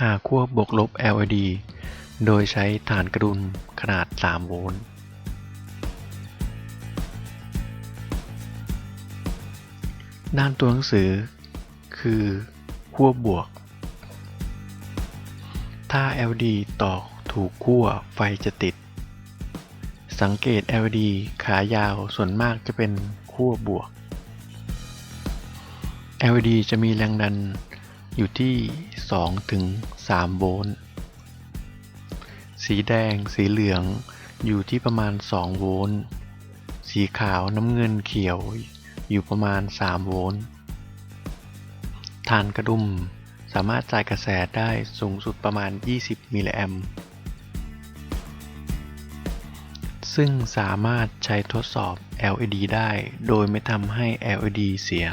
หาขั้วบวกลบ LED โดยใช้ฐานกระดุมขนาด 3 โวลต์ ด้านตัวหนังสือ คือขั้วบวก ถ้า LED ต่อถูกขั้วไฟจะติด สังเกต LED ขายาวส่วนมากจะเป็นขั้วบวก LED จะมีแรงดัน อยู่ที่2ถึง3โวลต์ สีแดงสีเหลืองอยู่ที่ประมาณ 2 โวลต์ สีขาวน้ำเงินเขียวอยู่ประมาณ 3 โวลต์ ฐานกระดุมสามารถจ่ายกระแสได้สูงสุดประมาณ 20 มิลลิแอมป์ซึ่งสามารถใช้ทดสอบ LED ได้โดยไม่ทำให้ LED เสีย